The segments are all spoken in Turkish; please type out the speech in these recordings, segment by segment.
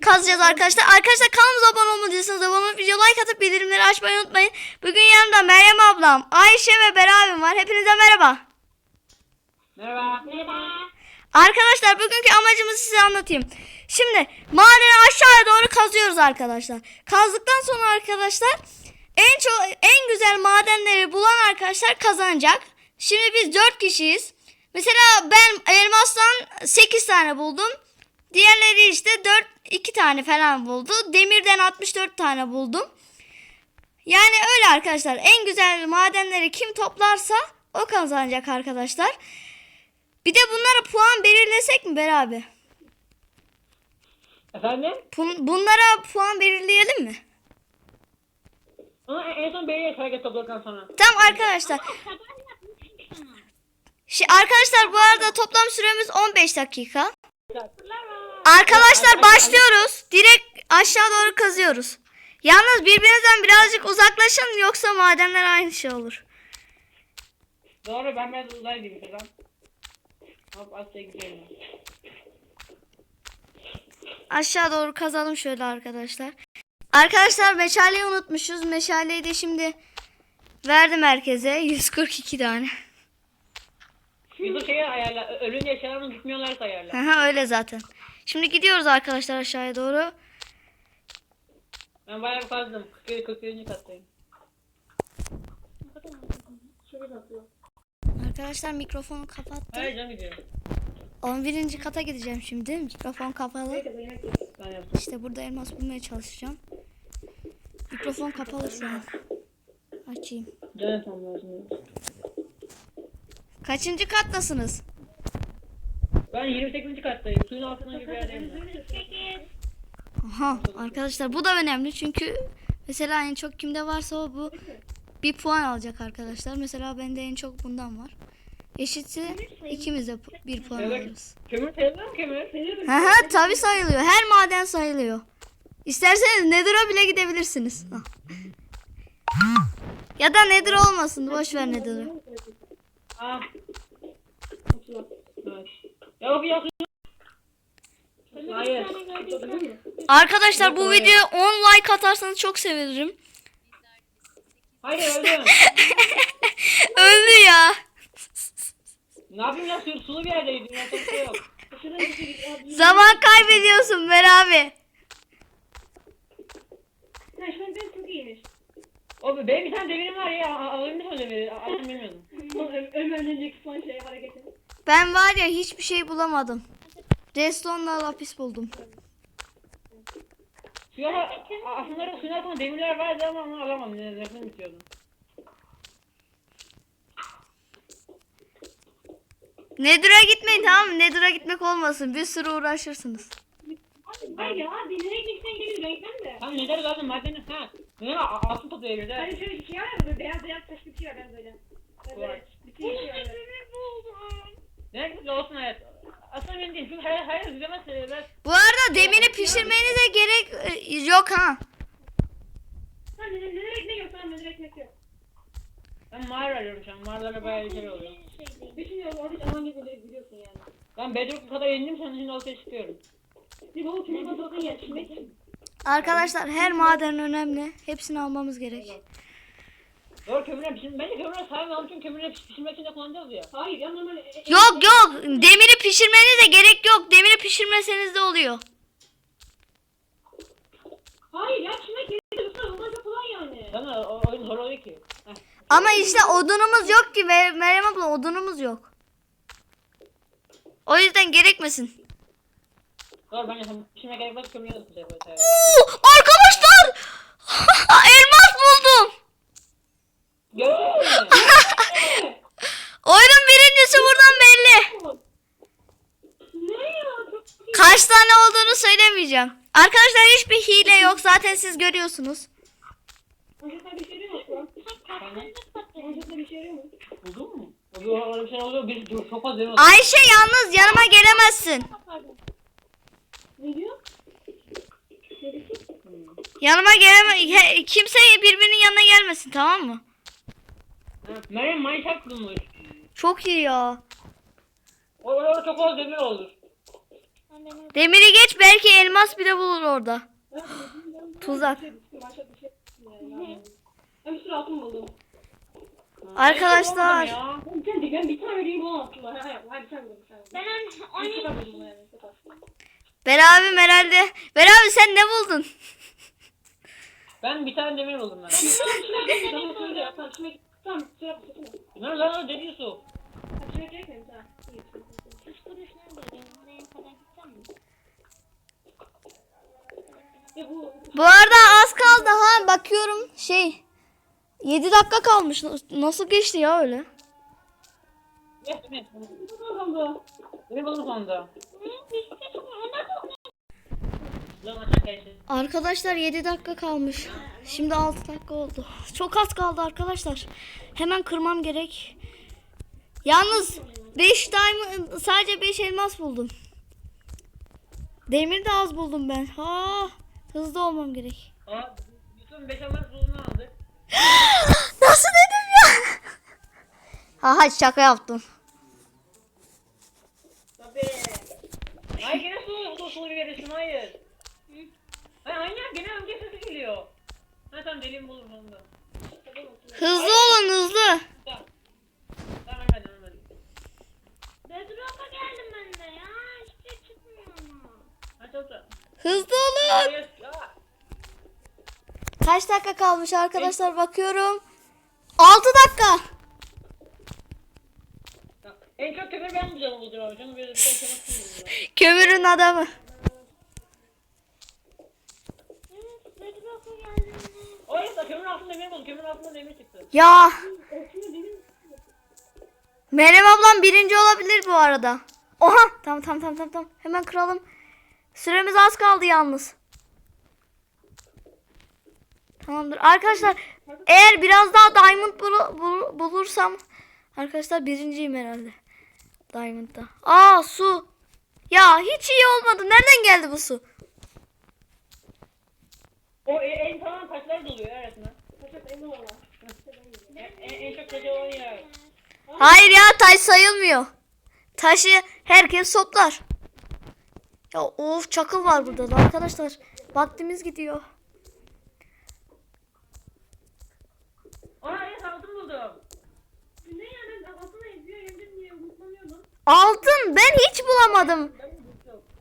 kazacağız arkadaşlar. Arkadaşlar kanalımıza abone olmadıysanız abone olup video like atıp bildirimleri açmayı unutmayın. Bugün yanımda Meryem ablam, Ayşe ve Berabim var. Hepinize merhaba. Merhaba. Merhaba. Arkadaşlar bugünkü amacımızı size anlatayım. Şimdi madeni aşağıya doğru kazıyoruz arkadaşlar. Kazdıktan sonra arkadaşlar en çok en güzel madenleri bulan arkadaşlar kazanacak. Şimdi biz 4 kişiyiz. Mesela ben elmastan 8 tane buldum. Diğerleri işte 4 2 tane falan buldu. Demirden 64 tane buldum. Yani öyle arkadaşlar. En güzel madenleri kim toplarsa o kazanacak arkadaşlar. Bir de bunlara puan belirlesek mi beraber? Efendim? Bun- bunlara puan belirleyelim mi? Ama en en son belirleyeceğiz hareket topladıktan sonra. Tamam arkadaşlar. Şi- arkadaşlar bu arada toplam süremiz 15 dakika. Arkadaşlar başlıyoruz. Direkt aşağı doğru kazıyoruz. Yalnız birbirinizden birazcık uzaklaşın yoksa madenler aynı şey olur. Doğru ben biraz uzay gibi kızım. Hop Asya gidiyorum. Aşağı doğru kazalım şöyle arkadaşlar. Arkadaşlar meşaleyi unutmuşuz. Meşaleyi de şimdi verdim herkese. 142 tane. O şeyi ayarla. Ölünce eşyalarını gitmiyorlarsa ayarla. Aha öyle zaten. Şimdi gidiyoruz arkadaşlar aşağıya doğru. Ben bayağı kazdım. 47 47. kattayım. Arkadaşlar mikrofonu kapattım. Hayır can gidiyorum. 11. kata gideceğim şimdi. Mikrofon kapalı. Ben yaptım. İşte burada elmas bulmaya çalışacağım. Mikrofon kapalı şu an. Açayım. Can yapmam lazım. Kaçıncı kattasınız? Ben 28. kattayım. Suyun altından gibi bir yerdeyim. Aha arkadaşlar bu da önemli çünkü mesela en çok kimde varsa o bu bir puan alacak arkadaşlar. Mesela bende en çok bundan var. Eşitse ikimiz de pu- bir puan Evet. alırız. Kömür sayılır mı kömür? Aha tabi sayılıyor. Her maden sayılıyor. İsterseniz Nether'a bile gidebilirsiniz. Ah. Ya da Nether olmasın. Boş ver Nether'ı. Ah. Bir. Hayır. Arkadaşlar bu videoya 10 like atarsanız çok sevinirim. Hayır öldüm. Öldü ya. ne yapayım ya su, sulu bir yerdeydim. Ya çok şey yok. Zaman kaybediyorsun Ver abi. O benim bir tane demirim var ya. a- Alayım mı o demiri? A- Alayım bilmiyordum. Ben var ya hiçbir şey bulamadım. Redstone'la lapis buldum. Suya aslında suyun altında demirler vardı ama onu alamadım. Ne zevkini bitiyordum. Nether'a gitmeyin tamam mı? Nether'a gitmek olmasın. Bir sürü uğraşırsınız. Hayır ya, dinlere gitsen gibi renkten de. Tamam neden lazım madeni? Ha. Ne altın evde. Hani şöyle bir şey var ya böyle beyaz beyaz taşlı bir şey var ben böyle. Böyle bir şey var. Ne güzel olsun hayat. Aslında benim değil. Çünkü hayır hayır güzemez. Ben Bu arada demiri pişirmenize gerek e, yok ha. Ha neler ekmek yok tamam neler ekmek yok. Ben mağara arıyorum şu an. Mağaralarla bayağı bir şey oluyor. Düşünüyorum orada aman gibi biliyorsun yani. Ben Bedrock kadar indim sonra şimdi ortaya çıkıyorum. Bir baba çocuk bakın ya. Arkadaşlar her maden önemli. Hepsini almamız gerek. Doğru kömürle pişirme. Bence kömürle saymayalım çünkü kömürle piş- pişirmek için de kullanacağız ya. Hayır ya normal. e- Yok yok. Demiri pişirmenize gerek yok. Demiri pişirmeseniz de oluyor. Hayır ya şimdi gerek yok. Onlar da kolay yani. Sana o oyun zor oluyor ki. Heh. Ama işte odunumuz yok ki. Mer- Meryem abla odunumuz yok. O yüzden gerekmesin. Doğru bence sen pişirmeye gerek yok kömürle de pişirelim. Oo, arkadaşlar. Elmas buldum. Gördün mü? Oyunun birincisi buradan belli. Ne ya? Çok iyi. Kaç tane olduğunu söylemeyeceğim. Arkadaşlar hiçbir hile yok. Zaten siz görüyorsunuz. Bir şey bir şey? Buldun mu? Oluyor bir şey oluyor. Bir çok Ayşe yalnız yanıma gelemezsin. Ne diyor? Yanıma geleme kimse birbirinin yanına gelmesin tamam mı? Meryem Minecraft. Çok iyi ya. Orada çok fazla demir olur. Demiri geç belki elmas bile bulur orada. Tuzak. Bir sürü altın buldum. Arkadaşlar. Ben bir tane, ben bir tane vereyim bana attılar. Ha, ha, ha, bir tane buldum. bir tane buldum. Ben on, Bir tane 12 buldum yani. bir tane. Ben abim herhalde. Ben abi sen ne buldun? Ben bir tane demir buldum ben. Ya. Tamam şimdi tamam şey yap. Ne lan o dedi su. Tamam şimdi gerek mi? Tamam. İyi. Üç kuruş neredeydi? Oraya kadar gideceğim mi? Ya bu arada az kaldı ha bakıyorum şey 7 dakika kalmış. Nasıl geçti ya öyle? Arkadaşlar 7 dakika kalmış. Şimdi 6 dakika oldu. Çok az kaldı arkadaşlar. Hemen kırmam gerek. Yalnız 5 diamond sadece 5 elmas buldum. Demir de az buldum ben. Ha, hızlı olmam gerek. Aa, 5 elmas bulduğunu aldık. Nasıl dedim ya? Aha şaka yaptım. Tabii. Hayır gene sulu bir verirsin hayır. Hayır aynen gene önce sesi geliyor. Ha tamam deliğimi bulurum sonunda. Hızlı olun hızlı. Tamam. Tamam ölmedim ölmedim. Bedrock'a geldim ben de ya. Hiçbir şey çıkmıyor ama. Da. Hızlı. Kaç dakika kalmış arkadaşlar bakıyorum. 6 dakika. En çok kömür ben bulacağım abi. Canım böyle bir şey. Kömürün adamı. Kömür altında demir. Kömür altında demir çıktı. Ya. Meryem ablam birinci olabilir bu arada. Oha. Tamam tamam tamam. tamam. Hemen kıralım. Süremiz az kaldı yalnız. Tamamdır. Arkadaşlar eğer biraz daha diamond bul- bul- bulursam arkadaşlar birinciyim herhalde. Diamond'da. Aa su. Ya hiç iyi olmadı. Nereden geldi bu su? O en, en tamam taşlar doluyor var. En, çok taşı olan yer. Hayır ya taş sayılmıyor. Taşı herkes toplar. Ya of çakıl var burada da arkadaşlar. Vaktimiz gidiyor. Aa evet altın buldum. Ne yani ben altına izliyor yemin diye umutlanıyordum. Altın ben hiç bulamadım.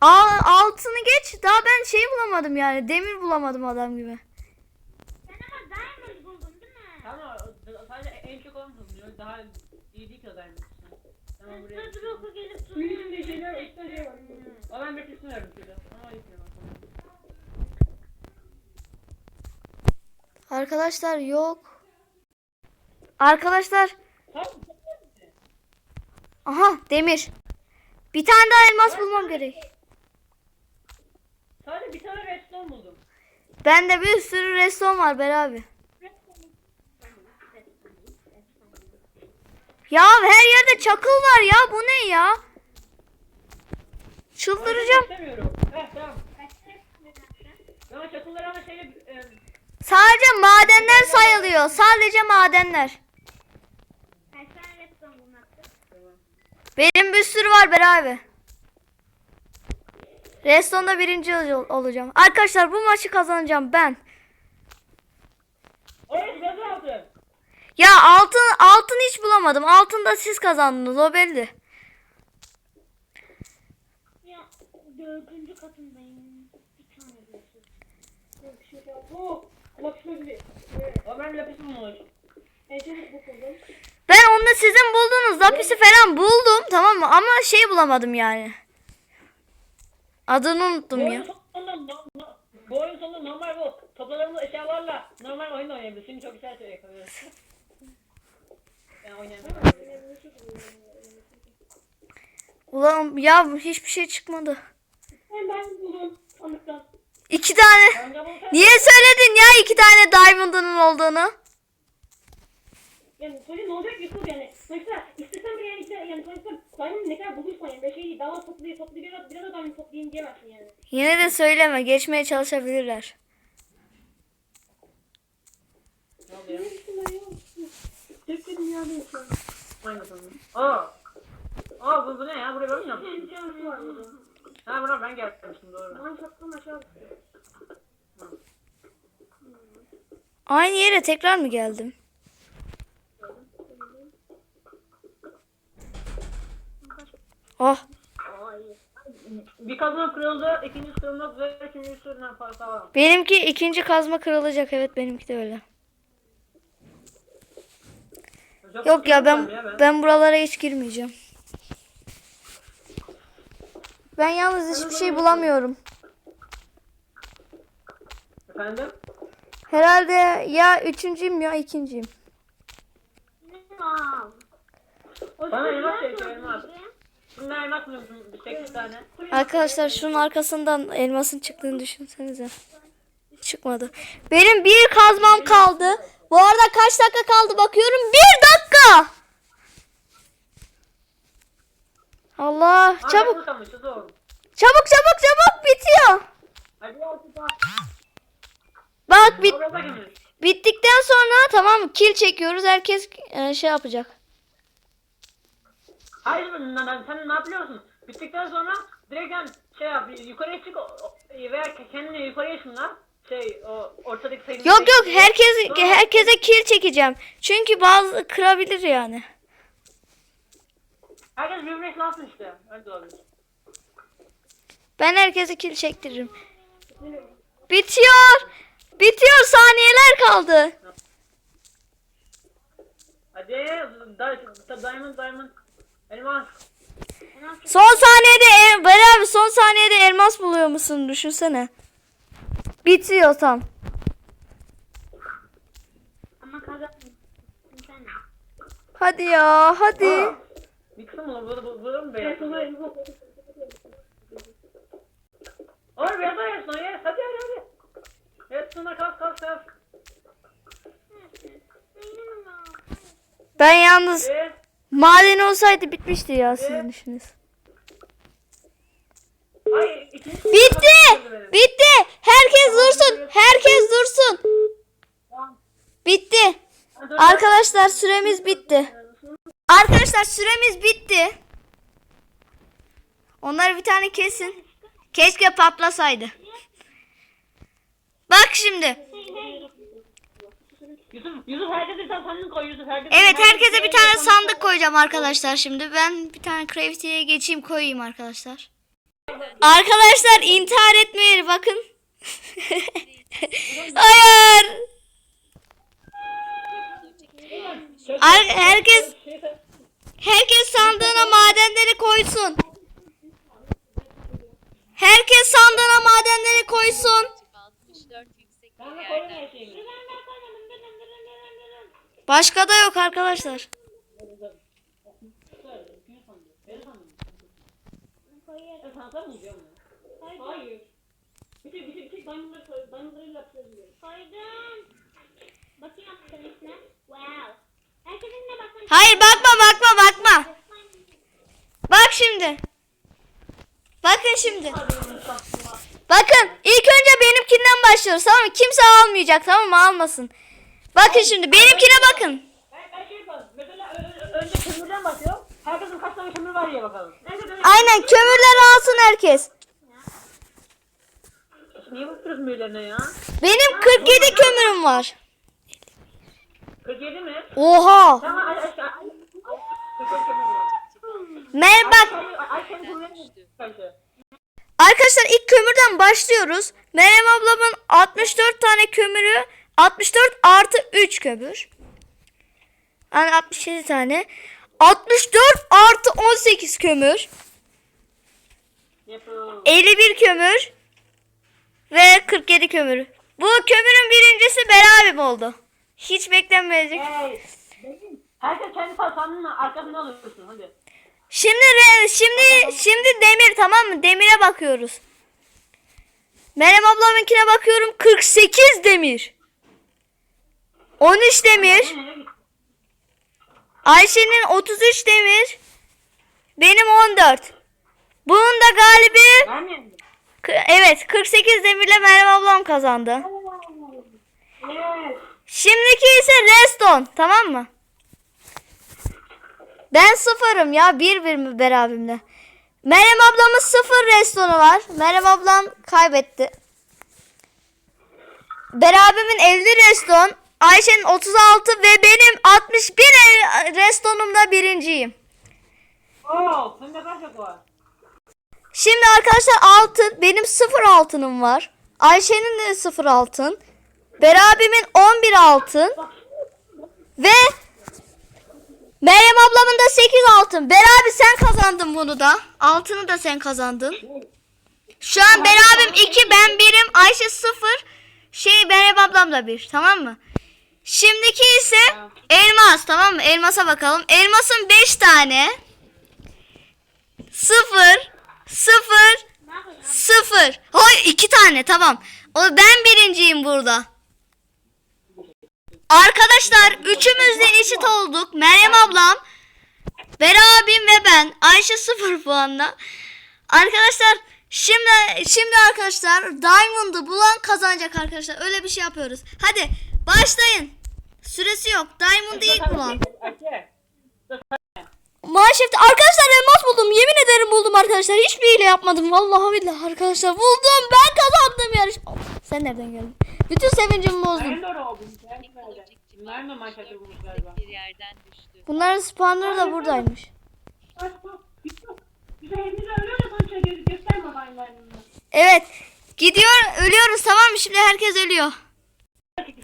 Aa, altını geç. Daha ben şey bulamadım yani. Demir bulamadım adam gibi. Sen ama diamond buldun değil mi? Tamam o- sadece en çok onu buldum. Yok, Daha iyi değil ki o diamond. Tamam buraya. Bedrock'a gelip Suyun duruyorum. içinde şeyler işte şey var. O ben bir kesin verdim şurada. Ama gitmiyorum. Arkadaşlar yok. Arkadaşlar. Tamam. Aha demir. Bir tane daha elmas bulmam gerek. Sadece bir tane redstone buldum. Bende bir sürü restoran var beraber. Ya her yerde çakıl var ya. Bu ne ya? Çıldıracağım. Heh tamam. Ama şeyle... E, Sadece madenler sayılıyor. Sadece madenler. Kaç tane redstone bulmaktı? Benim bir sürü var beraber. Restonda birinci ol- olacağım. Arkadaşlar bu maçı kazanacağım ben. Orası gazı altın. Ya altın altın hiç bulamadım. Altın da siz kazandınız o belli. Ya dördüncü katındayım. Bir tane bulsun. Şey. Oh! Bak. Evet. O ben lapis bulmuş. En çok bu buldum. Ben onu da sizin bulduğunuz lapisi falan buldum tamam mı? Ama şey bulamadım yani. Adını unuttum Bu ya. bu oyun sonunda normal bu. Topladığımız eşyalarla normal oyun. Şimdi çok güzel şey yakalıyoruz. Ben oynayamıyorum. Ulan ya hiçbir şey çıkmadı. Ben ben buldum. Sandıktan. İki tane. Niye söyledin ya iki tane diamond'ının olduğunu? Yani söyle ne olacak Yusuf yani. Sonuçta istesen bile yani işte yani sonuçta diamond ne kadar bulursan yani böyle şeyi daha toplayayım toplayayım biraz biraz da diamond toplayayım diyemezsin yani. Yine de söyleme. Geçmeye çalışabilirler. Ne oluyor? Tek bir dünyada yaşıyorum. Aynen sanırım. Aa. Aa bu, bu ne ya? Buraya ben mi yaptım? Ha buna ben gelmiştim doğru. Aşağı düştü. Aynı yere tekrar mı geldim? Oh. Bir kazma kırıldı, ikincisi kırılmak üzere, üçüncüsünden fazla var. Benimki ikinci kazma kırılacak. Evet benimki de öyle. Yok ya ben ben buralara hiç girmeyeceğim. Ben yalnız hiçbir şey bulamıyorum. Efendim? Herhalde ya üçüncüyüm ya ikinciyim. Bana elmas gerekiyor elmas. Elmas mı? 8 tane. Arkadaşlar şunun arkasından elmasın çıktığını düşünsenize. Çıkmadı. Benim bir kazmam kaldı. Bu arada kaç dakika kaldı bakıyorum. Bir dakika. Allah çabuk Çabuk. Çabuk çabuk bitiyor. Bak bit, bittikten sonra tamam? Kill çekiyoruz. Herkes e, şey yapacak. Hayır ben- sen ne yapıyorsun? Bittikten sonra direkt yani şey yap yukarıya çık o- o- veya kendini yukarıya ışınla. Şey o ortadaki sayının Yok yok herkes herkese kill çekeceğim. Çünkü bazı kırabilir yani. Herkes birbirine ışınlansın işte. Öyle de olabilir. Ben herkese kill çektiririm. Bitiyor. Bitiyor. Saniyeler kaldı. Hadi da, da, diamond diamond. Elmas. Son saniyede el, Bari abi son saniyede elmas buluyor musun? Düşünsene. Bitiyor tam. Ama kazandım. Hadi ya hadi. Kısım mı? Burada, burada, mı beyaz? Oğlum beyaz. Hadi hadi hadi. Kalk kalk kalk. Ben yalnız Ee, maden olsaydı bitmişti ya sizin işiniz. Hayır ikinci. Bitti. Bitti. Herkes dursun. Herkes dursun. Bitti. Arkadaşlar süremiz bitti. Arkadaşlar süremiz bitti. Onları bir tane kesin. Keşke patlasaydı. Bak şimdi. Yusuf, Yusuf herkese bir tane sandık koy Yusuf. Herkese, Evet herkese bir tane sandık koyacağım arkadaşlar şimdi. Ben bir tane crafty'ye geçeyim koyayım arkadaşlar. Arkadaşlar intihar etmeyin bakın. Hayır. Ar- herkes herkes sandığına madenleri koysun. Herkes sandığına madenleri koysun. 64 yüksek Ben bir yerden. Başka da yok arkadaşlar. Hayır bakma bakma bakma. Bak şimdi. Bakın şimdi. Bakın ilk önce benimkinden başlıyoruz tamam mı? Kimse almayacak tamam mı? Almasın. Bakın şimdi benimkine bakın. Ben, ben şey yapalım. Mesela önce kömürden başlayalım. Herkesin kaç tane kömür var diye bakalım. Neyse Aynen kömürleri alsın herkes. niye bakıyoruz mühürlerine ya? Benim 47 kömürüm var. 47 mi? Oha. Tamam ay ay ay. ay. 47 kömür var. Ben bak Ay ay ay senin kömürün kaçtı? arkadaşlar ilk kömürden başlıyoruz. Meryem ablamın 64 tane kömürü 64 artı 3 kömür. Yani 67 tane. 64 artı 18 kömür. Yapın. 51 kömür ve 47 kömür. Bu kömürün birincisi Berabim oldu. Hiç beklenmeyecek. Hey. Herkes kendi sandığının arkasında alıyorsun hadi. Şimdi re- şimdi şimdi demir tamam mı? Demire bakıyoruz. Meryem ablamınkine bakıyorum 48 demir. 13 demir. Ayşe'nin 33 demir. Benim 14. Bunun da galibi evet 48 demirle Meryem ablam kazandı. Şimdiki ise Reston tamam mı? Ben sıfırım ya bir bir mi berabimle. Meryem ablamın sıfır restonu var. Meryem ablam kaybetti. Berabimin 50 reston. Ayşe'nin 36 ve benim 61 el- restonumda birinciyim. Oo, sende kaç yok var? Şimdi arkadaşlar altın. Benim sıfır altınım var. Ayşe'nin de sıfır altın. Berabimin 11 altın. Ve Meryem ablamın da 8 altın. Berabi sen kazandın bunu da. Altını da sen kazandın. Şu an Berabim 2 ben 1'im. Ayşe 0. Şey Meryem ablam da 1 tamam mı? Şimdiki ise elmas tamam mı? Elmasa bakalım. Elmasın 5 tane. 0 0 Ne yapacağım? Sıfır. Hayır iki tane tamam. O ben birinciyim burada. Arkadaşlar üçümüz de eşit olduk. Meryem ablam, Bera abim ve ben. Ayşe sıfır puanla. Arkadaşlar şimdi şimdi arkadaşlar Diamond'ı bulan kazanacak arkadaşlar. Öyle bir şey yapıyoruz. Hadi başlayın. Süresi yok. Diamond'ı ilk bulan. Manşefte arkadaşlar elmas buldum. Yemin ederim buldum arkadaşlar. Hiçbir hile yapmadım. Vallahi billahi arkadaşlar buldum. Ben kazandım yarış. Sen nereden geldin? Bütün sevincimi nerede? Bunlar mı bulmuş galiba? Bir yerden düştü. Bunların spawnları da buradaymış. Evet. Gidiyor ölüyoruz tamam mı? Şimdi herkes ölüyor.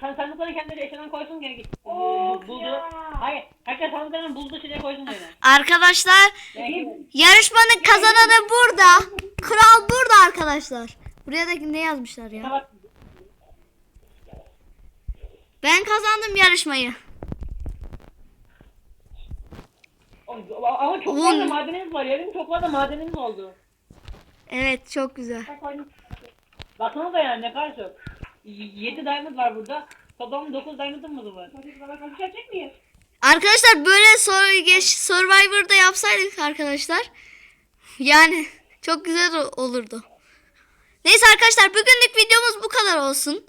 Sen sandıkları kendileri eşyadan koysun geri git. Of buldu. ya. Hayır. Herkes sandıklarını bulduğu şeye koysun öyle. Arkadaşlar Yani, yarışmanın kazananı burada. Kral burada arkadaşlar. Buraya da ne yazmışlar ya? bak. Ben kazandım yarışmayı. Ama çok Oğlum. fazla madenimiz var. Yarın çok fazla madenimiz oldu. Evet çok güzel. Baksanıza yani ne kadar çok. 7 diamond var burada. Toplam 9 diamond'ımız var. Hadi bana konuşacak mıyız? Arkadaşlar böyle soru geç Survivor'da yapsaydık arkadaşlar. Yani çok güzel olurdu. Neyse arkadaşlar bugünlük videomuz bu kadar olsun.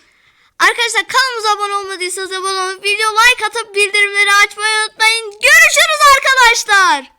Arkadaşlar kanalımıza abone olmadıysanız abone olup video like atıp bildirimleri açmayı unutmayın. Görüşürüz arkadaşlar.